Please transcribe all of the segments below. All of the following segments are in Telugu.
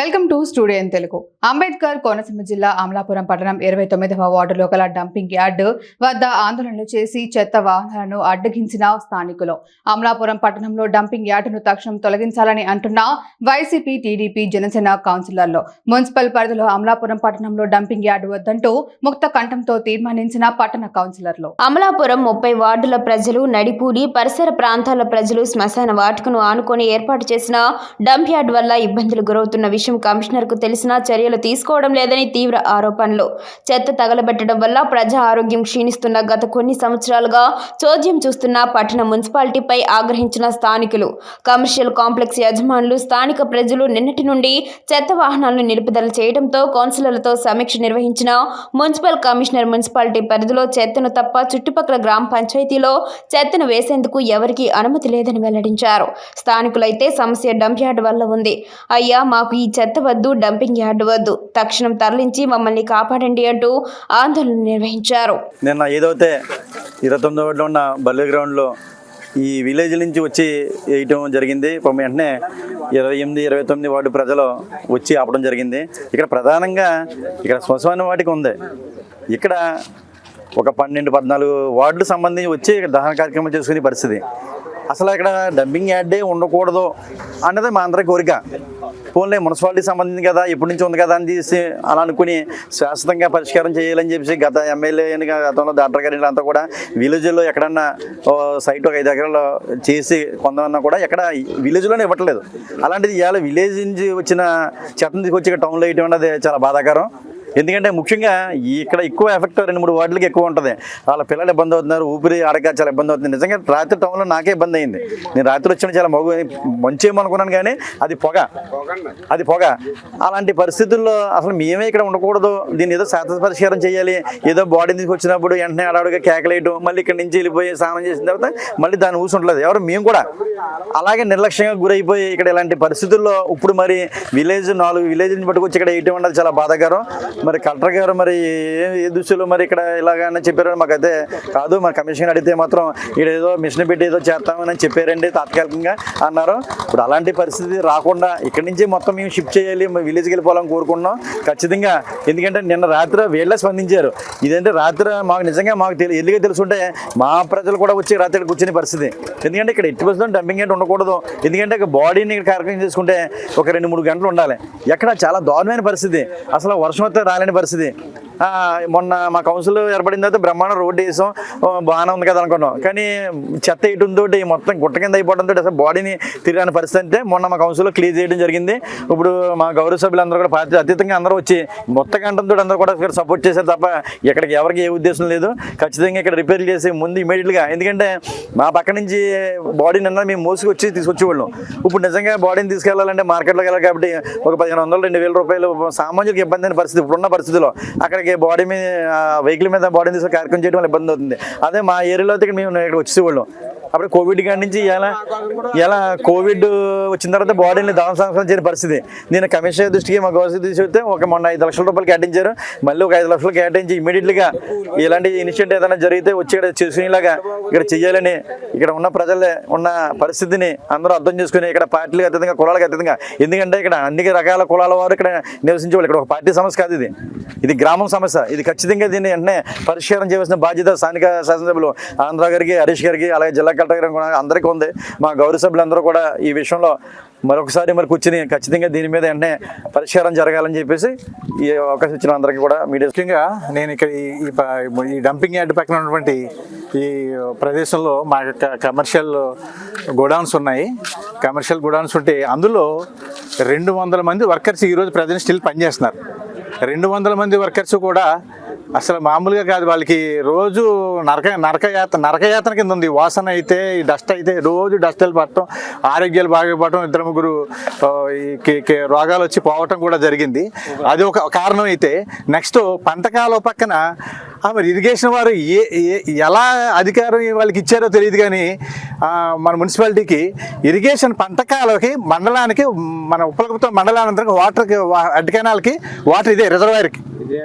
Welcome to studio in Telugu. Ambedkar Konaseema జిల్లా అమలాపురం పట్టణం ఇరవై తొమ్మిదవ వార్డులో గల డంపింగ్ యార్డ్ వద్ద ఆందోళనలు చేసి చెత్త వాహనాలను అడ్డగించిన స్థానికులు. అమలాపురం పట్టణంలో డంపింగ్ యార్డును తక్షణం తొలగించాలని అంటున్న వైసీపీ టీడీపీ జనసేన కౌన్సిలర్లు. మున్సిపల్ పరిధిలో అమలాపురం పట్టణంలో డంపింగ్ యార్డు వద్దంటూ ముక్త కంఠంతో తీర్మానించిన పట్టణ కౌన్సిలర్లు. అమలాపురం ముప్పై వార్డుల ప్రజలు నడిపూడి పరిసర ప్రాంతాల ప్రజలు శ్మశాన వాటికను ఆనుకొని ఏర్పాటు చేసిన డంప్ యార్డ్ వల్ల ఇబ్బందులు గురవుతున్న విషయం కమిషనర్కు తెలిసినా చర్యలు తీసుకోవడం లేదని తీవ్ర ఆరోపణలు. చెత్త తగలబెట్టడం వల్ల ప్రజా ఆరోగ్యం క్షీణిస్తున్న గత కొన్ని సంవత్సరాలుగా చోద్యం చూస్తున్న పట్టణ మున్సిపాలిటీపై ఆగ్రహించిన స్థానికులు. కమర్షియల్ కాంప్లెక్స్ యజమానులు స్థానిక ప్రజలు నిన్నటి నుండి చెత్త వాహనాలను నిలుపుదల చేయడంతో కౌన్సిలర్లతో సమీక్ష నిర్వహించిన మున్సిపల్ కమిషనర్ మున్సిపాలిటీ పరిధిలో చెత్తను తప్ప చుట్టుపక్కల గ్రామ పంచాయతీలో చెత్తను వేసేందుకు ఎవరికీ అనుమతి లేదని వెల్లడించారు. స్థానికులైతే సమస్య డంప్ యార్డ్ వల్ల ఉంది. అయ్యా మాకు ఈ చెత్త వద్దు డంపింగ్ యార్డ్ వద్దు. తక్షణం తరలించి మమ్మల్ని కాపాడండి అంటూ ఆందోళన నిర్వహించారు. నిన్న ఏదైతే ఇరవై తొమ్మిది వార్డులో ఉన్న బల్లి గ్రౌండ్లో ఈ విలేజ్ నుంచి వచ్చి వేయటం జరిగింది. వెంటనే ఇరవై ఎనిమిది ఇరవై తొమ్మిది వార్డు ప్రజలు వచ్చి ఆపడం జరిగింది. ఇక్కడ ప్రధానంగా ఇక్కడ శ్మశాన వాటికి ఉంది. ఇక్కడ ఒక పన్నెండు పద్నాలుగు వార్డులు సంబంధించి వచ్చి ఇక్కడ దహన కార్యక్రమం చేసుకునే పరిస్థితి. అసలు ఇక్కడ డంపింగ్ యార్డే ఉండకూడదు అన్నది మా అందరి కోరిక. పోన్లే మున్సిపాలిటీ సంబంధించి కదా ఎప్పటి నుంచి ఉంది కదా అని తీసి అలా అనుకుని శాశ్వతంగా పరిష్కారం చేయాలని చెప్పేసి గత ఎమ్మెల్యే గతంలో డాక్టర్ గారి అంతా కూడా విలేజ్లో ఎక్కడన్నా ఓ సైట్ ఒక ఐదు ఎకరాలు చేసి కొందామన్నా కూడా ఎక్కడ విలేజ్లోనే ఇవ్వట్లేదు. అలాంటిది ఇవాళ విలేజ్ నుంచి వచ్చిన చెత్తను తీసుకొచ్చి టౌన్లో వేయటం అనేది చాలా బాధాకరం. ఎందుకంటే ముఖ్యంగా ఇక్కడ ఎక్కువ ఎఫెక్ట్ రెండు మూడు వార్డులకి ఎక్కువ ఉంటుంది. వాళ్ళ పిల్లలు ఇబ్బంది అవుతున్నారు ఊపిరి ఆడక చాలా ఇబ్బంది అవుతుంది నిజంగా రాత్రి టౌన్లో నాకే ఇబ్బంది అయింది. నేను రాత్రి వచ్చిన చాలా మగు మంచి ఏమనుకున్నాను కానీ అది పొగ. అది పొగ. అలాంటి పరిస్థితుల్లో అసలు మేమే ఇక్కడ ఉండకూడదు. దీన్ని ఏదో శాశ్వత పరిష్కారం చేయాలి. ఏదో బాడీ తీసుకొచ్చినప్పుడు వెంటనే అడవుడిగా కేకలేయడం మళ్ళీ ఇక్కడ నుంచి వెళ్ళిపోయి స్నానం చేసిన తర్వాత మళ్ళీ దాన్ని ఊసుంటలేదు ఎవరు మేము కూడా అలాగే నిర్లక్ష్యంగా గురైపోయి ఇక్కడ ఇలాంటి పరిస్థితుల్లో ఇప్పుడు మరి విలేజ్ నాలుగు విలేజ్ని పట్టుకొచ్చి ఇక్కడ వేయటం అన్నది చాలా బాధాకరం. మరి కలెక్టర్ గారు మరి ఏ- ఏ దృష్టిలో మరి ఇక్కడ ఇలాగని చెప్పారని మాకైతే కాదు. మరి కమిషన్ అడిగితే మాత్రం ఇక్కడ ఏదో మిషన్ పెట్టి ఏదో చేస్తామని చెప్పారండి తాత్కాలికంగా అన్నారు. ఇప్పుడు అలాంటి పరిస్థితి రాకుండా ఇక్కడి నుంచి మొత్తం మేము షిఫ్ట్ చేయాలి విలేజ్కి వెళ్ళిపోవాలని కోరుకున్నాం ఖచ్చితంగా ఎందుకంటే నిన్న రాత్రి వీళ్ళే స్పందించారు. ఇదంటే రాత్రి మాకు నిజంగా మాకు తెలి ఎల్లుగా తెలుసుంటే మా ప్రజలు కూడా వచ్చి రాత్రి ఇక్కడ కూర్చునే పరిస్థితి. ఎందుకంటే ఇక్కడ ఎట్టి బస్సులో డంపింగ్ అంటే ఉండకూడదు. ఎందుకంటే బాడీని కార్యక్రమం చేసుకుంటే ఒక రెండు మూడు గంటలు ఉండాలి. ఎక్కడ చాలా దారుణమైన పరిస్థితి. అసలు వర్షం వస్తే రాలేని పరిస్థితి. మొన్న మా కౌన్సిల్ ఏర్పడిన తర్వాత బ్రహ్మాండ రోడ్డు వేసాం. బాగానే ఉంది కదా అనుకున్నాం. కానీ చెత్త వేయటంతో మొత్తం గుట్ట కింద అయిపోవడంతో అసలు బాడీని తిరగని పరిస్థితి అంటే మొన్న మా కౌన్సిల్లో క్లీజ్ చేయడం జరిగింది. ఇప్పుడు మా గౌరవ సభ్యులందరూ కూడా పార్టీ అతీతంగా అందరూ వచ్చి మొత్తం కంటంతో అందరూ కూడా ఇక్కడ సపోర్ట్ చేశారు తప్ప ఇక్కడికి ఎవరికి ఏ ఉద్దేశం లేదు. ఖచ్చితంగా ఇక్కడ రిపేర్ చేసి ముందు ఇమీడియట్గా ఎందుకంటే మా పక్క నుంచి బాడీని అన్నా మేము మోసుకొచ్చి తీసుకొచ్చేవాళ్ళం. ఇప్పుడు నిజంగా బాడీని తీసుకెళ్ళాలంటే మార్కెట్లోకి వెళ్ళాలి కాబట్టి ఒక పదిహేను వందలు రెండు వేల రూపాయలు సామాన్యులకు ఇబ్బంది అయిన పరిస్థితి ఇప్పుడున్న పరిస్థితిలో అక్కడికి బాడీ మీద వెహికల్ మీద బాడీని తీసుకొని కార్యక్రమం చేయడం వల్ల ఇబ్బంది అవుతుంది. అదే మా ఏరియాలో అయితే మేము ఇక్కడ వచ్చేవాళ్ళం అప్పుడు కోవిడ్ కాడి నుంచి ఎలా ఎలా కోవిడ్ వచ్చిన తర్వాత బాడీని దాన సంస్కరణ చేయని పరిస్థితి. నేను కమిషనర్ దృష్టికి మా గవర్నమెంట్ దృష్టి వస్తే ఒక మొన్న ఐదు లక్షల రూపాయలు కేటాయించారు. మళ్ళీ ఒక ఐదు లక్షలు కేటాయించి ఇమీడియట్గా ఇలాంటి ఇన్సిడెంట్ ఏదైనా జరిగితే వచ్చి ఇక్కడ చేసుకునేలాగా ఇక్కడ చేయాలని ఇక్కడ ఉన్న ప్రజలే ఉన్న పరిస్థితిని అందరూ అర్థం చేసుకుని ఇక్కడ పార్టీలకు అతీతంగా కులాలకు అతీతంగా ఎందుకంటే ఇక్కడ అన్ని రకాల కులాల వారు ఇక్కడ నివసించేవాళ్ళు. ఇక్కడ ఒక పార్టీ సమస్య కాదు ఇది. ఇది గ్రామం సమస్య. ఇది ఖచ్చితంగా దీన్ని వెంటనే పరిష్కారం చేయవలసిన బాధ్యత స్థానిక శాసనసభ్యులు ఆంధ్ర గారికి హరీష్ గారికి అలాగే జిల్లా కలెక్టర్ గారికి కూడా అందరికీ ఉంది. మా గౌరవ సభ్యులందరూ కూడా ఈ విషయంలో మరొకసారి మరి కూర్చుని ఖచ్చితంగా దీని మీద వెంటనే పరిష్కారం జరగాలని చెప్పేసి ఈ అవకాశం ఇచ్చిన అందరికీ కూడా మీడియా ముఖ్యంగా నేను ఇక్కడ ఈ ప- ఈ డంపింగ్ యార్డ్ పక్కన ఉన్నటువంటి ఈ ప్రదేశంలో మా యొక్క కమర్షియల్ గోడౌన్స్ ఉన్నాయి. కమర్షియల్ గోడౌన్స్ ఉంటే అందులో రెండు వందల మంది వర్కర్స్ ఈరోజు ప్రజెంట్ స్టిల్ పనిచేస్తున్నారు. రెండు వందల మంది వర్కర్స్ కూడా అసలు మామూలుగా కాదు వాళ్ళకి రోజు నరక నరకయాత నరకయాతన కింద ఉంది. వాసన అయితే ఈ డస్ట్ అయితే రోజు డస్ట్ వెళ్ళి పట్టడం ఆరోగ్యాలు బాగోపోవటం ఇద్దరు ముగ్గురు రోగాలు వచ్చి పోవటం కూడా జరిగింది. అది ఒక కారణం అయితే నెక్స్ట్ పంటకాలం పక్కన మరి ఇరిగేషన్ వారు ఏ ఎలా అధికారం వాళ్ళకి ఇచ్చారో తెలియదు కానీ మన మున్సిపాలిటీకి ఇరిగేషన్ పంటకాలకి మండలానికి మన ఉపలకృత మండలానంతరం వాటర్కి అడ్డు కెనాల్కి వాటర్ ఇదే రిజర్వాయర్కి.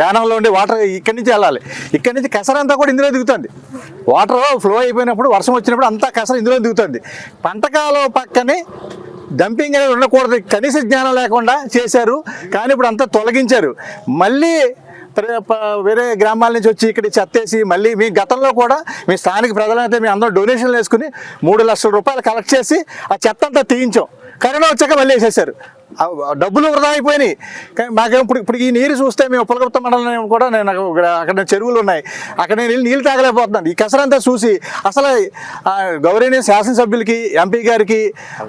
యానంలో ఉండే వాటర్ ఇక్కడి ఇక్కడి నుంచి వెళ్ళాలి. ఇక్కడి నుంచి కసరంతా కూడా ఇందులో దిగుతుంది. వాటర్ ఫ్లో అయిపోయినప్పుడు వర్షం వచ్చినప్పుడు అంతా కసర ఇందులో దిగుతుంది. పంటకాలం పక్కనే డంపింగ్ అనేది ఉండకూడదు. కనీస జ్ఞానం లేకుండా చేశారు కానీ ఇప్పుడు అంతా తొలగించారు. మళ్ళీ వేరే గ్రామాల నుంచి వచ్చి ఇక్కడ చెత్తేసి మళ్ళీ మీ గతంలో కూడా మీ స్థానిక ప్రజలైతే మీ అందరూ డొనేషన్లు వేసుకుని మూడు లక్షల రూపాయలు కలెక్ట్ చేసి ఆ చెత్త అంతా తీయించాం. కరోనా వచ్చాక మళ్ళీ వేసేసారు డబ్బులు వృధా అయిపోయినాయి. కానీ మాకేం ఇప్పుడు ఇప్పుడు ఈ నీరు చూస్తే మేము పులగొత్త మండలం కూడా నేను నాకు అక్కడ చెరువులు ఉన్నాయి. అక్కడ నేను వెళ్ళి నీళ్ళు తాగలేకపోతున్నాను. ఈ కసరంతా చూసి అసలు ఆ గౌరవనీయ శాసనసభ్యులకి ఎంపీ గారికి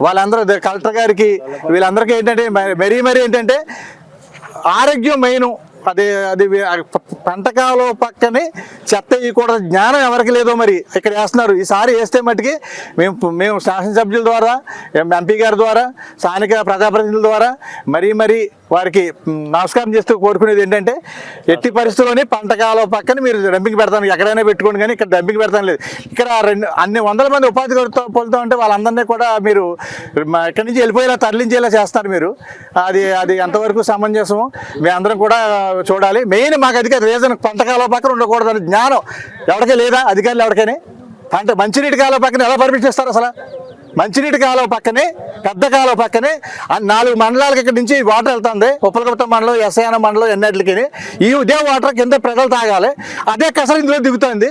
వాళ్ళందరూ కలెక్టర్ గారికి వీళ్ళందరికీ ఏంటంటే మరీ మరీ ఏంటంటే ఆరోగ్యం మెయిన్. అది అది వే- పంటకాలు పక్కనే చెత్త కూడా జ్ఞానం ఎవరికి లేదో మరి ఇక్కడ వేస్తున్నారు. ఈసారి వేస్తే మట్టుకి మేము మేము శాసనసభ్యుల ద్వారా ఎంపీ గారి ద్వారా స్థానిక ప్రజాప్రతినిధుల ద్వారా మరీ మరీ వారికి నమస్కారం చేస్తూ కోరుకునేది ఏంటంటే ఎట్టి పరిస్థితుల్లోనే పంటకాల పక్కన మీరు డంపింగ్ పెడతాను. ఎక్కడైనా పెట్టుకోండి కానీ ఇక్కడ డంపింగ్ పెడతాను లేదు. ఇక్కడ రెండు అన్ని వందల మంది ఉపాధి కలుగుతూ పొలుతూ ఉంటే వాళ్ళందరినీ కూడా మీరు మా ఇక్కడి నుంచి వెళ్ళిపోయేలా తరలించేలా చేస్తారు మీరు. అది అది ఎంతవరకు సమంజసము మీ అందరం కూడా చూడాలి. మెయిన్ మాకు అధికారి రీజన్ పంటకాల పక్కన ఉండకూడదని జ్ఞానం. ఎవరికీ లేదా? అధికారులు ఎవరికైనా? పంట మంచినీటి కాలువ పక్కన ఎలా పర్మిట్ చేస్తారు అసలు? మంచినీటి కాలువ పక్కనే పెద్ద కాలువ పక్కనే నాలుగు మండలాలకి ఇక్కడ నుంచి వాటర్ వెళ్తుంది. ఉప్పలగుప్త మండలం ఎస్ఐన మండలం ఎన్నటికి ఈ ఇదే వాటర్ కింద ప్రజలు తాగాలి. అదే కసలు ఇందులో దిగుతుంది.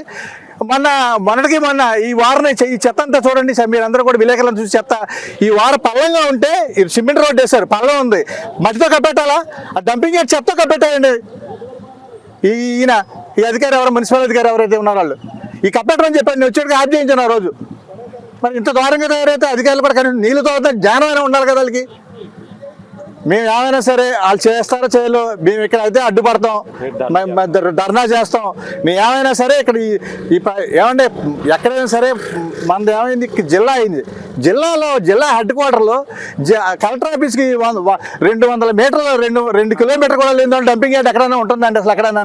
మొన్న మొన్నటికి మొన్న ఈ వారం ఈ చెత్త అంతా చూడండి సార్ మీరందరూ కూడా విలేకరులను చూసి చెత్త. ఈ వారం పల్లంగా ఉంటే సిమెంట్ రోడ్ వేశారు పల్లం ఉంది. మట్టితో కప్పెట్టాలా? ఆ డంపింగ్ యార్డ్ చెత్త కప్పెట్టాలండి ఈయన ఈ అధికారి ఎవరు మున్సిపల్ అధికారి ఎవరైతే ఉన్నారో వాళ్ళు. ఈ కప్పెట్టమని చెప్పాను నేను వచ్చేటికి ఆఫ్ చేయించాను ఆ రోజు. మరి ఇంత దారంగా తయారైతే అధికారులు కూడా కనీసం నీళ్ళు తాగుతా జ్ఞానమైనా ఉండాలి కదా వాళ్ళకి. మేము ఏమైనా సరే వాళ్ళు చేస్తారో చేయలో మేము ఇక్కడ అయితే అడ్డుపడతాం. ధర్నా చేస్తాం. మేము ఏమైనా సరే ఇక్కడ ఈ ఏమంటే ఎక్కడైనా సరే మనది ఏమైంది? జిల్లా అయింది. జిల్లాలో జిల్లా హెడ్ క్వార్టర్లో కలెక్టర్ ఆఫీస్కి రెండు వందల మీటర్లు రెండు రెండు కిలోమీటర్ కూడా లేదు డంపింగ్ యార్డ్ ఎక్కడైనా ఉంటుందండి అసలు ఎక్కడైనా?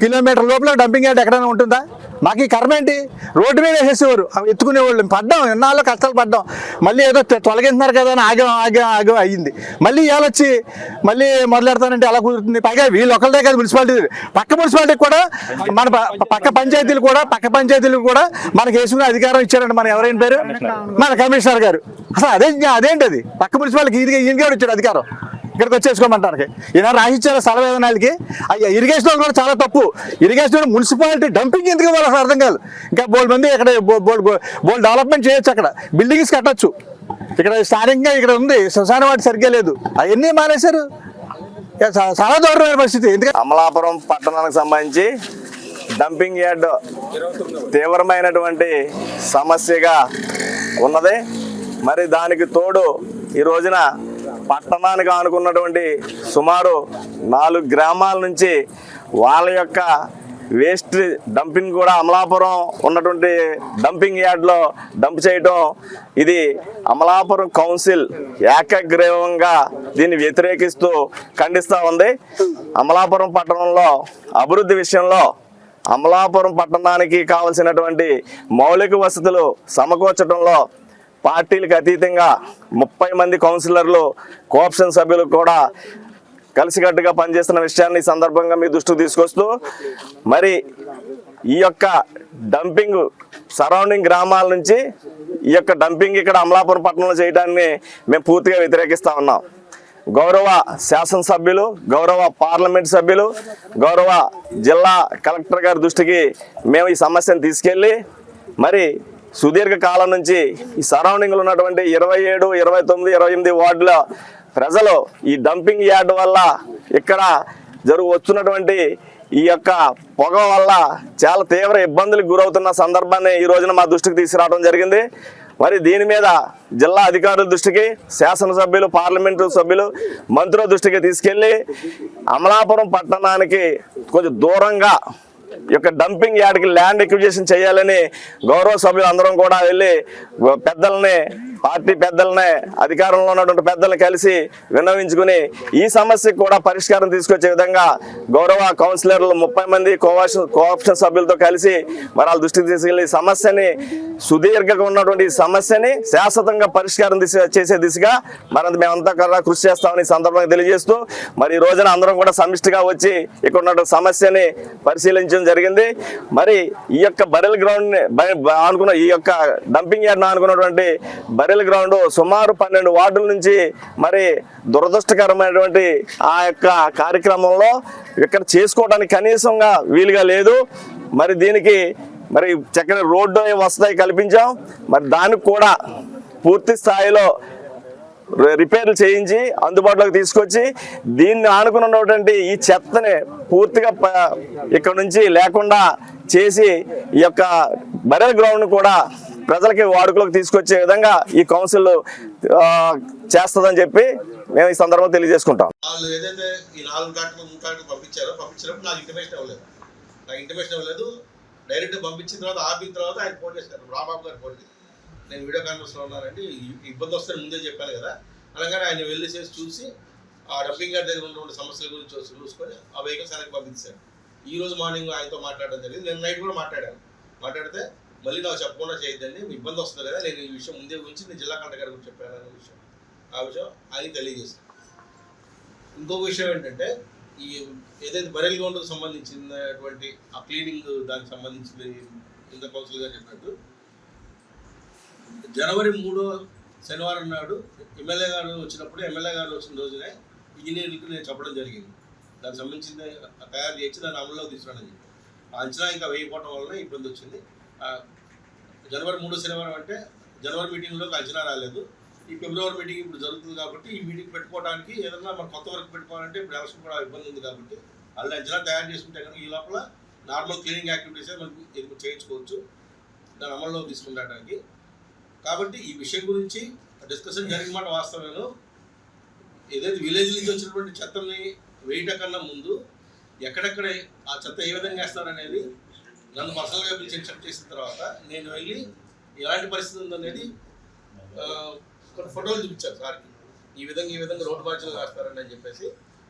కిలోమీటర్ లోపల డంపింగ్ యార్డ్ ఎక్కడైనా ఉంటుందా? మాకు ఈ కర్మ ఏంటి? రోడ్డు మీద వేసేవారు. అవి ఎత్తుకునేవాళ్ళు పడ్డాం. ఎన్నాళ్ళు కష్టాలు పడ్డాం. మళ్ళీ ఏదో తె- తొలగింటున్నారు కదా అని ఆగం ఆగం ఆగం అయ్యింది మళ్ళీ మళ్ళీ వచ్చి మళ్ళీ మొదలెడతానంటే అలా కుదురుతుంది పైగా వీళ్ళు ఒకళ్ళే కాదు మున్సిపాలిటీ. పక్క మున్సిపాలిటీ కూడా మన పక్క పంచాయతీలు కూడా పక్క పంచాయతీలు కూడా మనకి వేసుకునే అధికారం ఇచ్చారండి మన ఎవరైనా పేరు? మన కమిషనర్ గారు. అసలు అదే అదేంటి అది పక్క మున్సిపాలిటీకి ఇది ఈయనకే ఇచ్చాడు అధికారం. ఇక్కడికి వచ్చేసుకోమంటానికి. ఈయన రాసిచ్చారు స్థల వేదనాలకి. అయ్యా ఇరిగేషన్ వాళ్ళు కూడా చాలా తప్పు. ఇరిగేషన్ మున్సిపాలిటీ డంపింగ్ ఎందుకు ఇవ్వాలి అర్థం కాదు. ఇంకా బోల్డ్ మంది ఇక్కడ బోల్డ్ బోల్డ్ డెవలప్మెంట్ చేయొచ్చు అక్కడ. బిల్డింగ్స్ కట్టొచ్చు. ఇక్కడ స్థానికంగా ఇక్కడ ఉంది. శ్మశాన వాటి సరిగ్గా లేదు. అవన్నీ మానేశారు. ఇక చాలా దూరమైన పరిస్థితి. ఎందుకంటే అమలాపురం పట్టణానికి సంబంధించి డంపింగ్ యార్డ్ తీవ్రమైనటువంటి సమస్యగా ఉన్నది. మరి దానికి తోడు ఈ రోజున పట్టణానికి ఆనుకున్నటువంటి సుమారు నాలుగు గ్రామాల నుంచి వాళ్ళ యొక్క వేస్ట్ డంపింగ్ కూడా అమలాపురం ఉన్నటువంటి డంపింగ్ యార్డ్లో డంప్ చేయటం. ఇది అమలాపురం కౌన్సిల్ ఏకగ్రీవంగా దీన్ని వ్యతిరేకిస్తూ ఖండిస్తూ ఉంది. అమలాపురం పట్టణంలో అభివృద్ధి విషయంలో అమలాపురం పట్టణానికి కావలసినటువంటి మౌలిక వసతులు సమకూర్చడంలో పార్టీలకు అతీతంగా ముప్పై మంది కౌన్సిలర్లు కోఆప్షన్ సభ్యులు కూడా కలిసికట్టుగా పనిచేస్తున్న విషయాన్ని ఈ సందర్భంగా మీ దృష్టికి తీసుకొస్తూ మరి ఈ యొక్క డంపింగ్ సరౌండింగ్ గ్రామాల నుంచి ఈ యొక్క డంపింగ్ ఇక్కడ అమలాపురం పట్టణంలో చేయడాన్ని మేము పూర్తిగా వ్యతిరేకిస్తా ఉన్నాం. గౌరవ శాసనసభ్యులు గౌరవ పార్లమెంట్ సభ్యులు గౌరవ జిల్లా కలెక్టర్ గారి దృష్టికి మేము ఈ సమస్యను తీసుకెళ్ళి మరి సుదీర్ఘ కాలం నుంచి ఈ సరౌండింగ్లో ఉన్నటువంటి ఇరవై ఏడు ఇరవై తొమ్మిది ఇరవై ఎనిమిది వార్డుల ప్రజలు ఈ డంపింగ్ యార్డ్ వల్ల ఇక్కడ జరుగు వస్తున్నటువంటి ఈ యొక్క పొగ వల్ల చాలా తీవ్ర ఇబ్బందులకు గురవుతున్న సందర్భాన్ని ఈ రోజున మా దృష్టికి తీసుకురావడం జరిగింది. మరి దీని మీద జిల్లా అధికారుల దృష్టికి శాసనసభ్యులు పార్లమెంటు సభ్యులు మంత్రుల దృష్టికి తీసుకెళ్ళి అమలాపురం పట్టణానికి కొంచెం దూరంగా యొక్క డంపింగ్ యార్డ్కి ల్యాండ్ ఎక్విజేషన్ చేయాలని గౌరవ సభ్యులు అందరం కూడా వెళ్ళి పెద్దల్ని పార్టీ పెద్దల్ని అధికారంలో ఉన్నటువంటి పెద్దలను కలిసి విన్నవించుకుని ఈ సమస్యకు కూడా పరిష్కారం తీసుకొచ్చే విధంగా గౌరవ కౌన్సిలర్లు ముప్పై మంది కోవాషన్ కోఆప్షన్ సభ్యులతో కలిసి మరి వాళ్ళ దృష్టికి తీసుకెళ్ళి సమస్యని సుదీర్ఘంగా ఉన్నటువంటి సమస్యని శాశ్వతంగా పరిష్కారం చేసే దిశగా మరంత మేమంతా కూడా కృషి చేస్తామని సందర్భంగా తెలియజేస్తూ మరి ఈ రోజున అందరం కూడా సమిష్టిగా వచ్చి ఇక్కడ ఉన్నటువంటి సమస్యని చేయడం జరిగింది. మరి ఈ యొక్క బరెల్ గ్రౌండ్ ఆనుకున్న ఈ యొక్క డంపింగ్ యార్డ్ అనుకున్నటువంటి బరెల్ గ్రౌండ్ సుమారు పన్నెండు వార్డుల నుంచి మరి దురదృష్టకరమైనటువంటి ఆ యొక్క కార్యక్రమంలో ఇక్కడ చేసుకోవడానికి కనీసంగా వీలుగా లేదు. మరి దీనికి మరి చక్కని రోడ్డు వస్తాయి కల్పించాం. మరి దానికి కూడా పూర్తి స్థాయిలో రిపేర్లు చేయించి అందుబాటులోకి తీసుకొచ్చి దీన్ని ఆనుకుని ఉన్నటువంటి ఈ చెత్తని పూర్తిగా ఇక్కడ నుంచి లేకుండా చేసి ఈ యొక్క బరెల్ గ్రౌండ్ కూడా ప్రజలకి వాడుకలోకి తీసుకొచ్చే విధంగా ఈ కౌన్సిల్ చేస్తుందని చెప్పి మేము ఈ సందర్భంలో తెలియజేసుకుంటాం. వాళ్ళు ఏదైతే ఈ నాలుగు డాక్టర్లు మూడు డాక్టర్లు పంపించారో పంపించినప్పుడు నాకు ఇంటిమేషన్ ఇవ్వలేదు నాకు ఇంటిమేషన్ ఇవ్వలేదు డైరెక్ట్ పంపించిన తర్వాత ఆపిన తర్వాత ఆయన ఫోన్ చేశారు. రాబాబు గారు ఫోన్ చేశారు. నేను వీడియో కాన్ఫరెన్స్లో ఉన్నానండి. ఇబ్బంది వస్తే ముందే చెప్పాను కదా. అనగానే ఆయన వెళ్ళి చేసి చూసి ఆ డబ్బింగ్ గారి దగ్గర ఉన్నటువంటి సమస్యల గురించి వచ్చి చూసుకొని ఆ వెహికల్స్ ఆయనకు పంపించారు. ఈ రోజు మార్నింగ్ ఆయనతో మాట్లాడడం జరిగింది. నేను నైట్ కూడా మాట్లాడాను. మాట్లాడితే మళ్ళీ నాకు చెప్పకుండా చేయొద్దండి. మీ ఇబ్బంది వస్తుంది కదా. నేను ఈ విషయం ముందే గురించి నేను జిల్లా కలెక్టర్ గారికి చెప్పాను అనే విషయం. ఆ విషయం ఆయనకి తెలియజేశాను. ఇంకొక విషయం ఏంటంటే ఈ ఏదైతే బరెల్ గ్రౌండ్కి సంబంధించినటువంటి ఆ క్లీనింగ్ దానికి సంబంధించింది ఇంత కౌన్సిల్ గారు చెప్పినట్టు జనవరి మూడో శనివారం నాడు ఎమ్మెల్యే గారు వచ్చినప్పుడు ఎమ్మెల్యే గారు వచ్చిన రోజునే ఇంజనీర్లకు నేను చెప్పడం జరిగింది. దానికి సంబంధించింది తయారు చేసి దాన్ని అమల్లోకి తీసుకురావడం చెప్పి. ఆ అంచనా ఇంకా వేయకపోవడం వలన ఇబ్బంది వచ్చింది. జనవరి మూడో శనివారం అంటే జనవరి మీటింగ్లోకి అంచనా రాలేదు. ఈ ఫిబ్రవరి మీటింగ్ ఇప్పుడు జరుగుతుంది కాబట్టి ఈ మీటింగ్ పెట్టుకోవడానికి ఏదన్నా మనం కొత్త వరకు పెట్టుకోవాలంటే ఇప్పుడు ఎలక్షన్ కూడా ఇబ్బంది ఉంది కాబట్టి వాళ్ళు అంచనా తయారు చేసుకుంటే కనుక ఈ లోపల నార్మల్ క్లీనింగ్ యాక్టివిటీసే మనం చేయించుకోవచ్చు. దాని అమల్లో తీసుకుంటానికి. కాబట్టి ఈ విషయం గురించి డిస్కషన్ జరిగిన మాట వాస్తవేను ఏదైతే విలేజ్ నుంచి వచ్చినటువంటి చెత్తని వేయట కన్నా ముందు ఎక్కడెక్కడ ఆ చెత్త ఏ విధంగా వేస్తారనేది నన్ను పర్సనల్గా పిలిచి చెక్ చేసిన తర్వాత నేను వెళ్ళి ఎలాంటి పరిస్థితి ఉందనేది కొన్ని ఫోటోలు చూపించారు సార్కి. ఈ విధంగా ఈ విధంగా రోడ్డు బాధ్యతలు వేస్తారని అని చెప్పేసి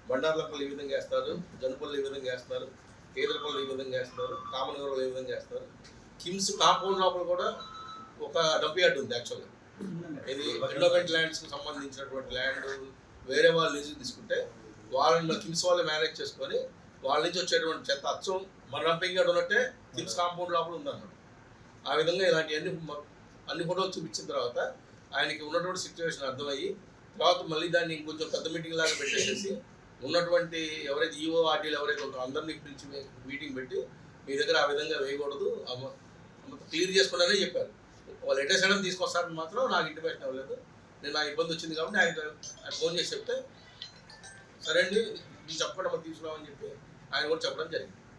పళ్ళు ఈ విధంగా వేస్తారు జనపళ్ళు ఈ విధంగా వేస్తారు కేదరపల్లి ఈ విధంగా వేస్తారు కామనగరంలో ఈ విధంగా వేస్తారు కిమ్స్ కాంపౌండ్ లోపల కూడా ఒక డంప్ యార్డ్ ఉంది యాక్చువల్గా ఇది ఎండోమెంట్ ల్యాండ్స్కి సంబంధించినటువంటి ల్యాండ్ వేరే వాళ్ళు లీజుకి తీసుకుంటే వాళ్ళని కిమ్స్ వాళ్ళు మేనేజ్ చేసుకొని వాళ్ళ నుంచి వచ్చేటువంటి చెత్త అచ్చం మన డంపింగ్ యార్డ్ ఉన్నట్టే కిమ్స్ కాంపౌండ్ లోపల ఉందన్నమాట. ఆ విధంగా ఇలాంటివన్నీ అన్ని అన్ని ఫోటోలు చూపించిన తర్వాత ఆయనకి ఉన్నటువంటి సిచ్యువేషన్ అర్థమయ్యి తర్వాత మళ్ళీ దాన్ని ఇంకొంచెం పెద్ద మీటింగ్ లాగా పెట్టేసేసి ఉన్నటువంటి ఎవరైతే ఈఓ ఆర్టీలు ఎవరైతే ఉంటారో అందరినీ పిలిచి మీటింగ్ పెట్టి మీ దగ్గర ఆ విధంగా వేయకూడదు క్లియర్ చేసుకోవాలనే చెప్పారు. వాళ్ళు ఎటే సడన్ తీసుకొస్తారని మాత్రం నాకు ఇంటిమేషన్ అవ్వలేదు నేను నా ఇబ్బంది వచ్చింది కాబట్టి ఆయన ఆయన ఫోన్ చేసి చెప్తే సరే అండి మీరు చెప్పకుండా మనం తీసుకున్నామని చెప్పి ఆయన కూడా చెప్పడం జరిగింది.